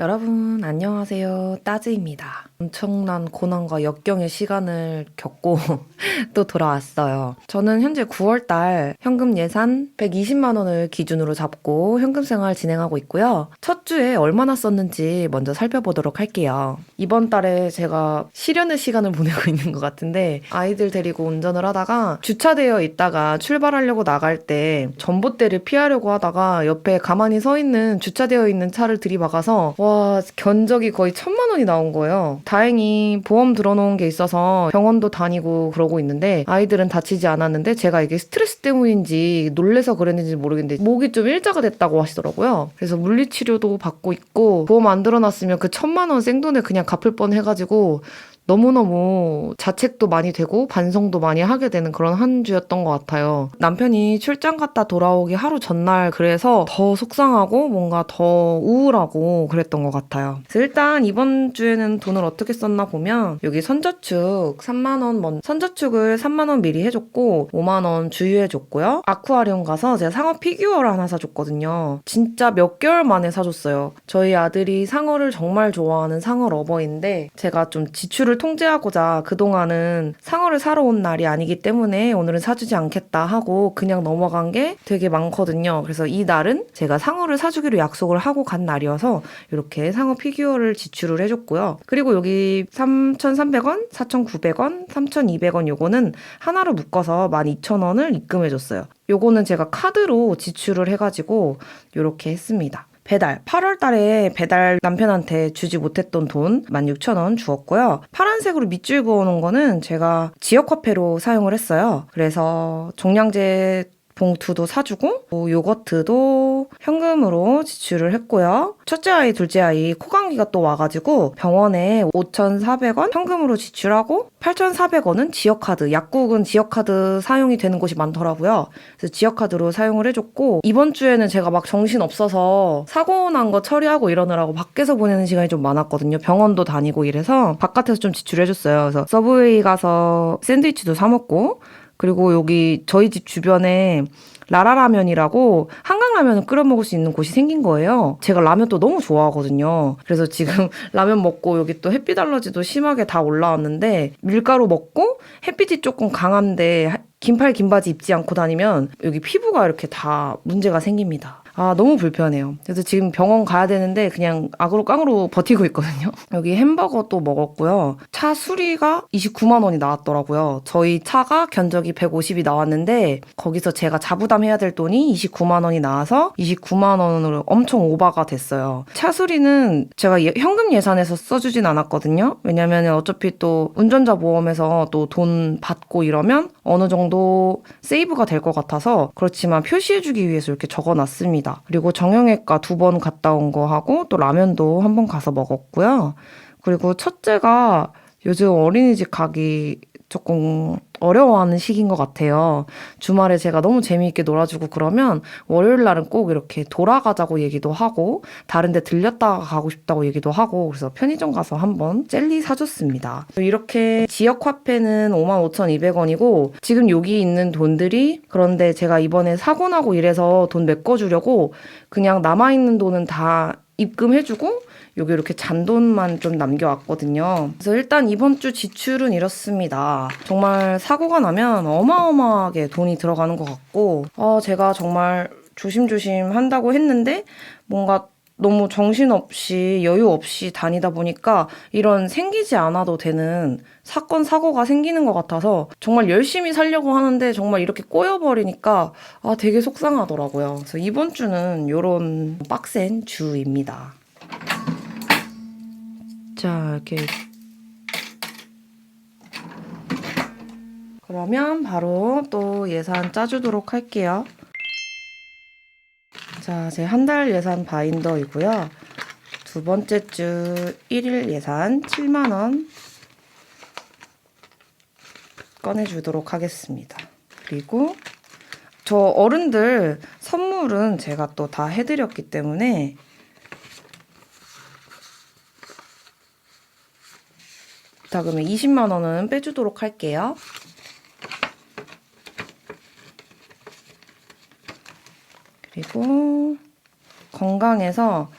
여러분 안녕하세요 따즈입니다. 엄청난 고난과 역경의 시간을 겪고 또 돌아왔어요. 저는 현재 9월 달 현금 예산 120만 원을 기준으로 잡고 현금 생활 진행하고 있고요. 첫 주에 얼마나 썼는지 먼저 살펴보도록 할게요. 이번 달에 제가 실현의 시간을 보내고 있는 것 같은데 아이들 데리고 운전을 하다가 주차되어 있다가 출발하려고 나갈 때 전봇대를 피하려고 하다가 옆에 가만히 서 있는 주차되어 있는 차를 들이박아서 와 견적이 거의 천만 원이 나온 거예요. 다행히 보험 들어놓은 게 있어서 병원도 다니고 그러고 있는데 아이들은 다치지 않았는데 제가 이게 스트레스 때문인지 놀래서 그랬는지 모르겠는데 목이 좀 일자가 됐다고 하시더라고요. 그래서 물리치료도 받고 있고 보험 안 들어놨으면 그 천만 원 생돈을 그냥 갚을 뻔 해가지고 너무너무 자책도 많이 되고 반성도 많이 하게 되는 그런 한 주였던 것 같아요. 남편이 출장 갔다 돌아오기 하루 전날 그래서 더 속상하고 뭔가 더 우울하고 그랬던 것 같아요. 일단 이번 주에는 돈을 어떻게 썼나 보면 여기 선저축 3만원 먼 선저축을 3만원 미리 해줬고 5만원 주유해줬고요. 아쿠아리움 가서 제가 상어 피규어를 하나 사줬거든요. 진짜 몇 개월 만에 사줬어요. 저희 아들이 상어를 정말 좋아하는 상어 러버인데 제가 좀 지출을 통제하고자 그동안은 상어를 사러 온 날이 아니기 때문에 오늘은 사주지 않겠다 하고 그냥 넘어간 게 되게 많거든요. 그래서 이 날은 제가 상어를 사주기로 약속을 하고 간 날이어서 이렇게 상어 피규어를 지출을 해줬고요. 그리고 여기 3,300원, 4,900원, 3,200원 요거는 하나로 묶어서 12,000원을 입금해줬어요. 요거는 제가 카드로 지출을 해가지고 이렇게 했습니다. 배달. 8월 달에 배달 남편한테 주지 못했던 돈 16,000원 주었고요. 파란색으로 밑줄 그어놓은 거는 제가 지역 화폐로 사용을 했어요. 그래서 종량제 봉투도 사주고 뭐 요거트도 현금으로 지출을 했고요. 첫째 아이, 둘째 아이 코감기가 또 와가지고 병원에 5,400원 현금으로 지출하고 8,400원은 지역카드, 약국은 지역카드 사용이 되는 곳이 많더라고요. 그래서 지역카드로 사용을 해줬고 이번 주에는 제가 막 정신 없어서 사고 난 거 처리하고 이러느라고 밖에서 보내는 시간이 좀 많았거든요. 병원도 다니고 이래서 바깥에서 좀 지출해줬어요. 그래서 서브웨이 가서 샌드위치도 사 먹고 그리고 여기 저희 집 주변에 라라라면이라고 한강 라면을 끓여 먹을 수 있는 곳이 생긴 거예요. 제가 라면 또 너무 좋아하거든요. 그래서 지금 라면 먹고 여기 또 햇빛 알러지도 심하게 다 올라왔는데 밀가루 먹고 햇빛이 조금 강한데 긴팔 긴바지 입지 않고 다니면 여기 피부가 이렇게 다 문제가 생깁니다. 아, 너무 불편해요. 그래서 지금 병원 가야 되는데 그냥 악으로 깡으로 버티고 있거든요. 여기 햄버거 또 먹었고요. 차 수리가 29만 원이 나왔더라고요. 저희 차가 견적이 150이 나왔는데 거기서 제가 자부담해야 될 돈이 29만 원이 나와서 29만 원으로 엄청 오바가 됐어요. 차 수리는 제가 예- 현금 예산에서 써주진 않았거든요. 왜냐면 어차피 또 운전자 보험에서 또 돈 받고 이러면 어느 정도 세이브가 될 것 같아서 그렇지만 표시해주기 위해서 이렇게 적어놨습니다. 그리고 정형외과 두 번 갔다 온 거 하고 또 라면도 한 번 가서 먹었고요. 그리고 첫째가 요즘 어린이집 가기 조금 어려워하는 시기인 것 같아요. 주말에 제가 너무 재미있게 놀아주고 그러면 월요일 날은 꼭 이렇게 돌아가자고 얘기도 하고 다른 데 들렸다가 가고 싶다고 얘기도 하고 그래서 편의점 가서 한번 젤리 사줬습니다. 이렇게 지역 화폐는 55,200원이고 지금 여기 있는 돈들이 그런데 제가 이번에 사고 나고 이래서 돈 메꿔주려고 그냥 남아있는 돈은 다 입금해주고 여기 이렇게 잔돈만 좀 남겨왔거든요. 그래서 일단 이번 주 지출은 이렇습니다. 정말 사고가 나면 어마어마하게 돈이 들어가는 것 같고, 어, 제가 정말 조심조심 한다고 했는데, 뭔가 너무 정신없이 여유 없이 다니다 보니까 이런 생기지 않아도 되는 사건, 사고가 생기는 것 같아서 정말 열심히 살려고 하는데 정말 이렇게 꼬여버리니까 아, 되게 속상하더라고요. 그래서 이번 주는 이런 빡센 주입니다. 자, 이렇게. 그러면 바로 또 예산 짜주도록 할게요. 자, 제 한 달 예산 바인더이고요. 두 번째 주 1일 예산 7만원 꺼내주도록 하겠습니다. 그리고 저 어른들 선물은 제가 또 다 해드렸기 때문에 자, 그러면 20만 원은 빼주도록 할게요. 그리고 건강해서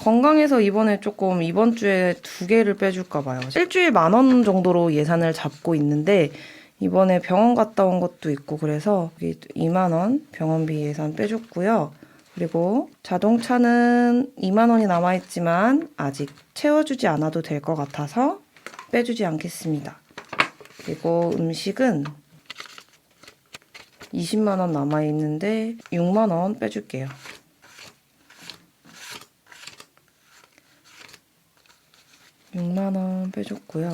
건강해서 이번에 조금 이번 주에 두 개를 빼줄까 봐요. 일주일 만 원 정도로 예산을 잡고 있는데 이번에 병원 갔다 온 것도 있고 그래서 여기 2만 원 병원비 예산 빼줬고요. 그리고 자동차는 2만 원이 남아 있지만 아직 채워주지 않아도 될 것 같아서 빼주지 않겠습니다. 그리고 음식은 20만 원 남아 있는데 6만 원 빼줄게요. 육만원 빼줬고요.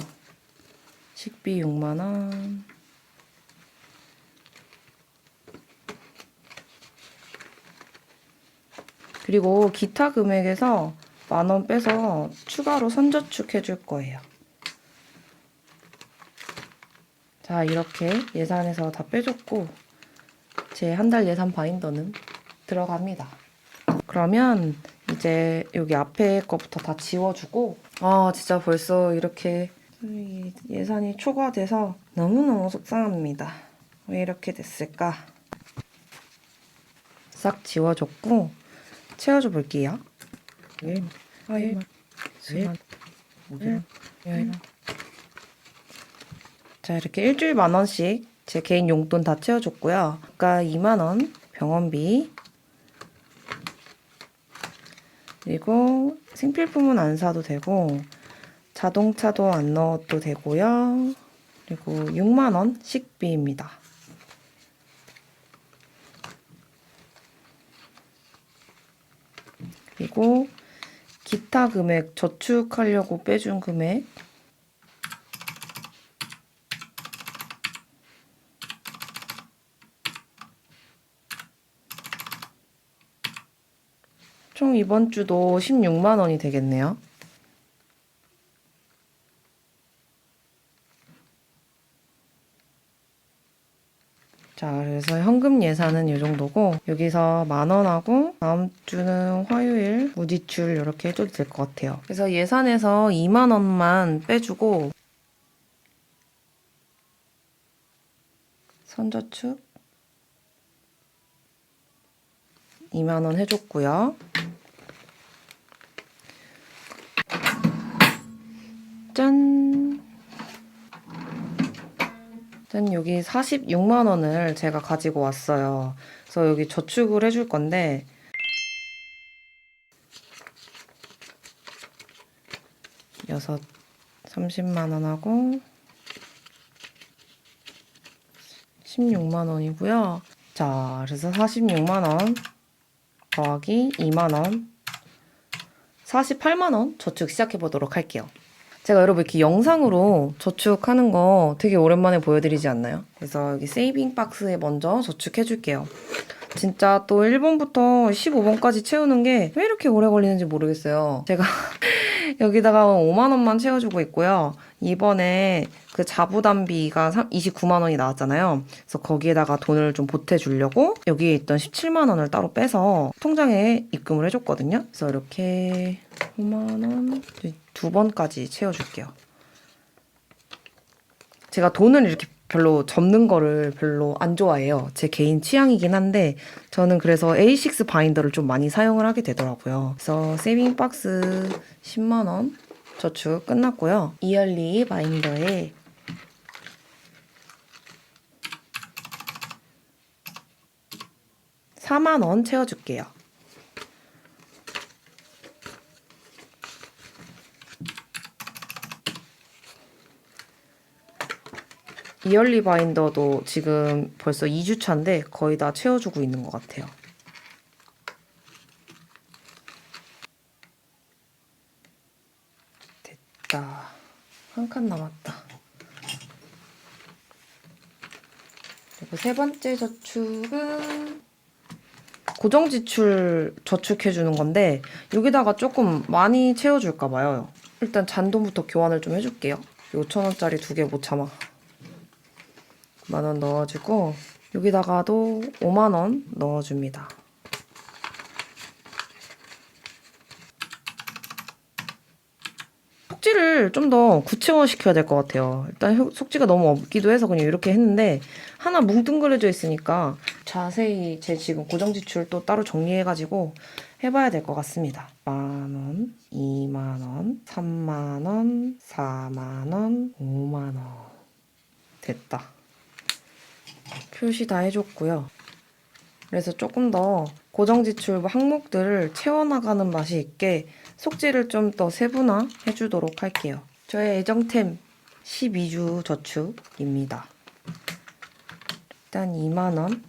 식비 6만 원. 그리고 기타 금액에서 만원 빼서 추가로 선저축 해줄 거예요. 자, 이렇게 예산에서 다 빼줬고, 제 한 달 예산 바인더는 들어갑니다. 그러면 이제 여기 앞에 거부터 다 지워주고, 아, 진짜 벌써 이렇게 이 예산이 초과돼서 너무너무 속상합니다. 왜 이렇게 됐을까? 싹 지워줬고, 채워줘 볼게요. 일, 일, 수만, 일, 열. 자, 이렇게 일주일 만 원씩 제 개인 용돈 다 채워줬고요. 아까 2만 원 병원비. 그리고 생필품은 안 사도 되고, 자동차도 안 넣어도 되고요. 그리고 6만 원 식비입니다. 그리고 기타 금액 저축하려고 빼준 금액 총 이번 주도 16만 원이 되겠네요. 자, 그래서 현금 예산은 이 정도고 여기서 만 원하고 다음 주는 화요일 무지출 이렇게 해줘도 될 것 같아요. 그래서 예산에서 2만 원만 빼주고 선저축 2만 원 해줬고요. 짠, 여기 46만 원을 제가 가지고 왔어요. 그래서 여기 저축을 해줄 건데, 여섯 30만 원하고 16만 원이고요. 자, 그래서 46만 원 더하기 2만 원 48만 원 저축 시작해 보도록 할게요. 제가 여러분 이렇게 영상으로 저축하는 거 되게 오랜만에 보여드리지 않나요? 그래서 여기 세이빙 박스에 먼저 저축해 줄게요. 진짜 또 1번부터 15번까지 채우는 게 왜 이렇게 오래 걸리는지 모르겠어요. 제가 여기다가 5만 원만 채워주고 있고요. 이번에 그 자부담비가 29만 원이 나왔잖아요. 그래서 거기에다가 돈을 좀 보태주려고 여기에 있던 17만 원을 따로 빼서 통장에 입금을 해줬거든요. 그래서 이렇게 5만 원, 두 번까지 채워줄게요. 제가 돈을 이렇게 별로 접는 거를 별로 안 좋아해요. 제 개인 취향이긴 한데 저는 그래서 A6 바인더를 좀 많이 사용을 하게 되더라고요. 그래서 세이빙 박스 10만 원 저축 끝났고요. 이얼리 바인더에 사만원 채워줄게요. 이얼리 바인더도 지금 벌써 2주 차인데 거의 다 채워주고 있는 것 같아요. 됐다. 한 칸 남았다. 그리고 세 번째 저축은 고정 지출 저축해주는 건데 여기다가 조금 많이 채워줄까 봐요. 일단 잔돈부터 교환을 좀 해줄게요. 5천원짜리 두 개 못 참아. 만 원 넣어주고 여기다가도 5만 원 넣어줍니다. 속지를 좀 더 구체화 시켜야 될 것 같아요. 일단 속- 속지가 너무 없기도 해서 그냥 이렇게 했는데 하나 뭉뚱그려져 있으니까 자세히 제 지금 고정 지출 또 따로 정리해가지고 해봐야 될 것 같습니다. 만 원, 2만 원, 3만 원, 4만 원, 5만 원. 됐다. 표시 다 해줬고요. 그래서 조금 더 고정 지출 항목들을 채워나가는 맛이 있게 속지를 좀 더 세분화 해주도록 할게요. 저의 애정템 12주 저축입니다. 일단 2만원.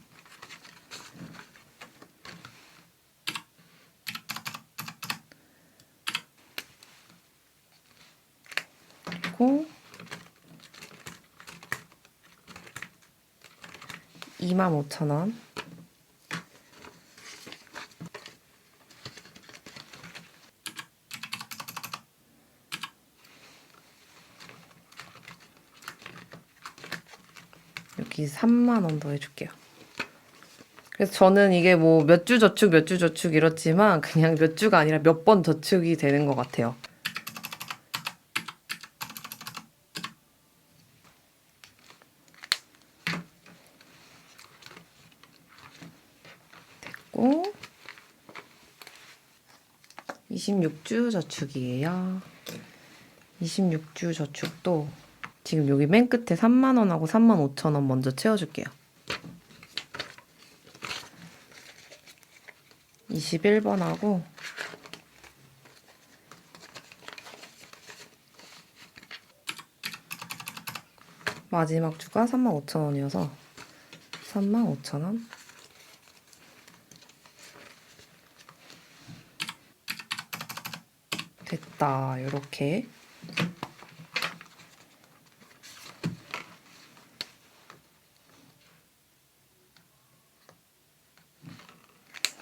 그리고 25,000원. 여기 3만 원 더 해줄게요. 그래서 저는 이게 뭐 몇 주 저축, 몇 주 저축 이렇지만 그냥 몇 주가 아니라 몇 번 저축이 되는 것 같아요. 됐고 26주 저축이에요. 26주 저축도 지금 여기 맨 끝에 3만 원하고 3만 5천 원 먼저 채워줄게요. 21번하고 마지막 주가 3만 5천 원이어서 3만 5천 원. 됐다. 요렇게.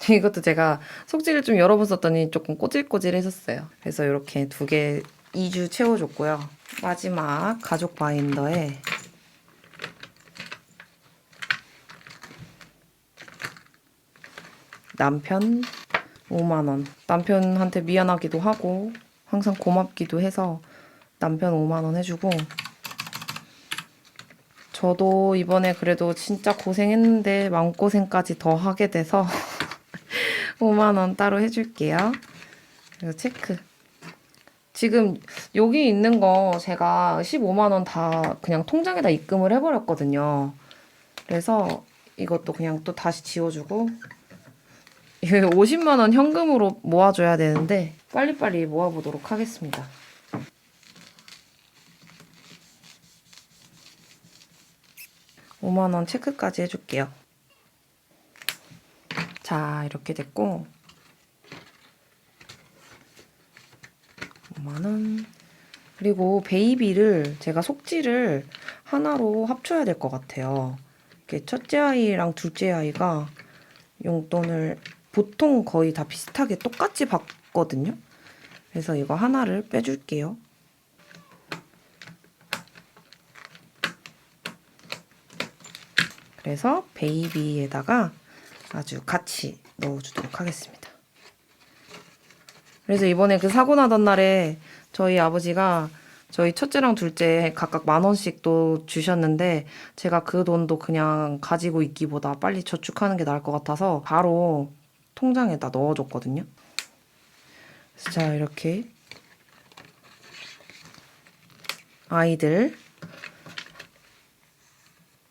이것도 제가 속지를 좀번 썼더니 조금 꼬질꼬질해졌어요. 그래서 이렇게 두 개 2주 채워줬고요. 마지막 가족 바인더에 남편 5만 원. 남편한테 미안하기도 하고 항상 고맙기도 해서 남편 5만 원 해주고 저도 이번에 그래도 진짜 고생했는데 마음고생까지 더 하게 돼서 5만 원 따로 해줄게요. 그리고 체크. 지금 여기 있는 거 제가 15만 원 다 그냥 통장에다 입금을 해버렸거든요. 그래서 이것도 그냥 또 다시 지워주고 50만 원 현금으로 모아줘야 되는데 빨리빨리 모아보도록 하겠습니다. 오만원 체크까지 해줄게요. 자, 이렇게 됐고 5만 원. 그리고 베이비를 제가 속지를 하나로 합쳐야 될 것 같아요. 이렇게 첫째 아이랑 둘째 아이가 용돈을 보통 거의 다 비슷하게 똑같이 받거든요. 그래서 이거 하나를 빼줄게요. 그래서 베이비에다가 아주 같이 넣어주도록 하겠습니다. 그래서 이번에 그 사고 나던 날에 저희 아버지가 저희 첫째랑 둘째 각각 만 원씩 또 주셨는데 제가 그 돈도 그냥 가지고 있기보다 빨리 저축하는 게 나을 것 같아서 바로 통장에다 넣어줬거든요. 자 이렇게 아이들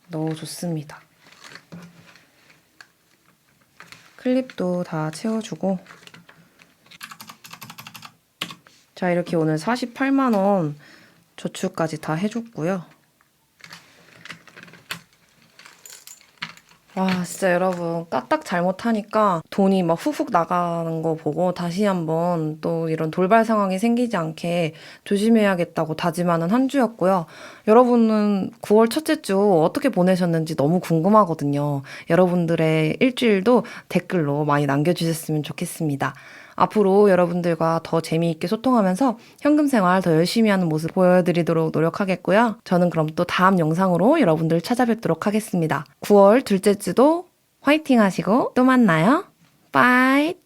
넣어줬습니다. 클립도 다 채워주고 자 이렇게 오늘 48만원 저축까지 다 해줬고요. 와 진짜 여러분 까딱 잘못하니까 돈이 막 훅훅 나가는 거 보고 다시 한번 또 이런 돌발 상황이 생기지 않게 조심해야겠다고 다짐하는 한 주였고요. 여러분은 9월 첫째 주 어떻게 보내셨는지 너무 궁금하거든요. 여러분들의 일주일도 댓글로 많이 남겨주셨으면 좋겠습니다. 앞으로 여러분들과 더 재미있게 소통하면서 현금 생활 더 열심히 하는 모습 보여드리도록 노력하겠고요. 저는 그럼 또 다음 영상으로 여러분들 찾아뵙도록 하겠습니다. 9월 둘째 주도 화이팅 하시고 또 만나요. 빠이!